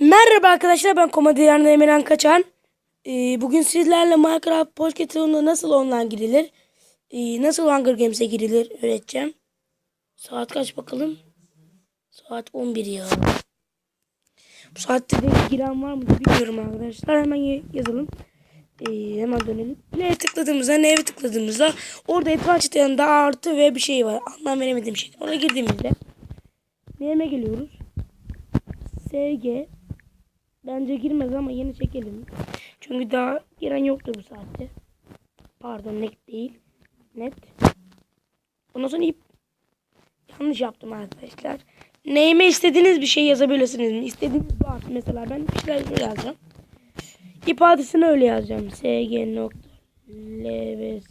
Merhaba arkadaşlar ben komedyen Emirhan Kaçan. Ee, bugün sizlerle Minecraft Pocket Oyununa nasıl online girilir, ee, nasıl Hunger Games'e girilir öğreteceğim. Saat kaç bakalım? Saat 11 ya. Bu saatte de giren var mı bilmiyorum arkadaşlar. Hemen yazalım. Ee, hemen dönelim. Neye tıkladığımızda, neye tıkladığımızda orada ekran çıtayında artı ve bir şey var. Anlam veremediğim şey. Ona girdiğimizde neyime geliyoruz? SG Bence girmez ama yeni çekelim. Çünkü daha giren yoktu bu saatte. Pardon net değil. Net. Ondan sonra ip. Yanlış yaptım arkadaşlar. Neyime istediğiniz bir şey yazabilirsiniz. İstediğiniz bir. Mesela ben bir şeyler yazacağım. İfadesini öyle yazacağım. sg nokta lvsg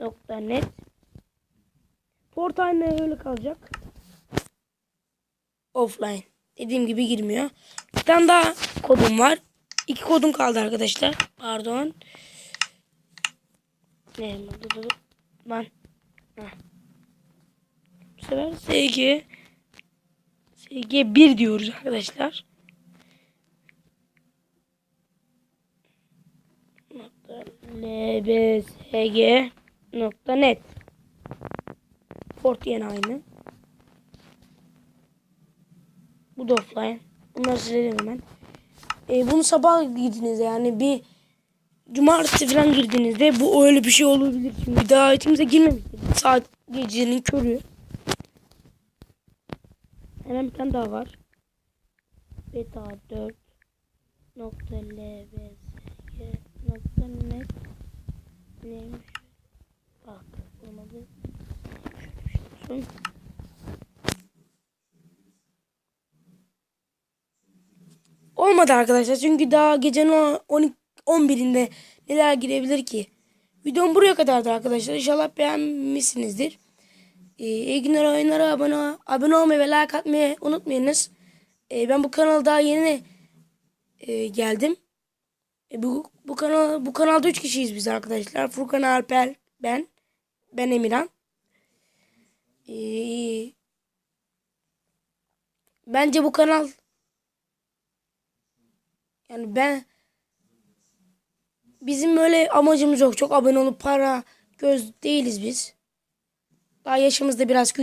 nokta net. Portal öyle kalacak. Offline. Dediğim gibi girmiyor. Bir tane daha kodum var. İki kodum kaldı arkadaşlar. Pardon. Ne? Dur, dur, dur. Lan. Heh. Bu sefer SG SG 1 diyoruz arkadaşlar. Nokta lbsg nokta net. Port yine aynı. Bu da offline. Bunları silelim hemen. Ee, bunu sabah girdiğinizde yani bir cumartesi falan girdiğinizde bu öyle bir şey olabilir. Çünkü daha içimize girmemiştir. Saat gecenin körü. Hemen bir tane daha var. Beta 4 nokta lbsg nokta net neymiş? Bak olmadı. Şöyle bir şey olsun. Olmadı arkadaşlar çünkü daha gecenin o- 12 11'inde neler girebilir ki? Videom buraya kadardı arkadaşlar. İnşallah beğenmişsinizdir. Ee, iyi günler oyunlara abone, abone olmayı ve like atmayı unutmayınız. Ee, ben bu kanala daha yeni e, geldim. E, bu, bu kanal bu kanalda 3 kişiyiz biz arkadaşlar. Furkan Alper, ben, ben Emirhan. Ee, bence bu kanal yani ben bizim öyle amacımız yok. Çok abone olup para göz değiliz biz. Daha yaşımız da biraz küçük.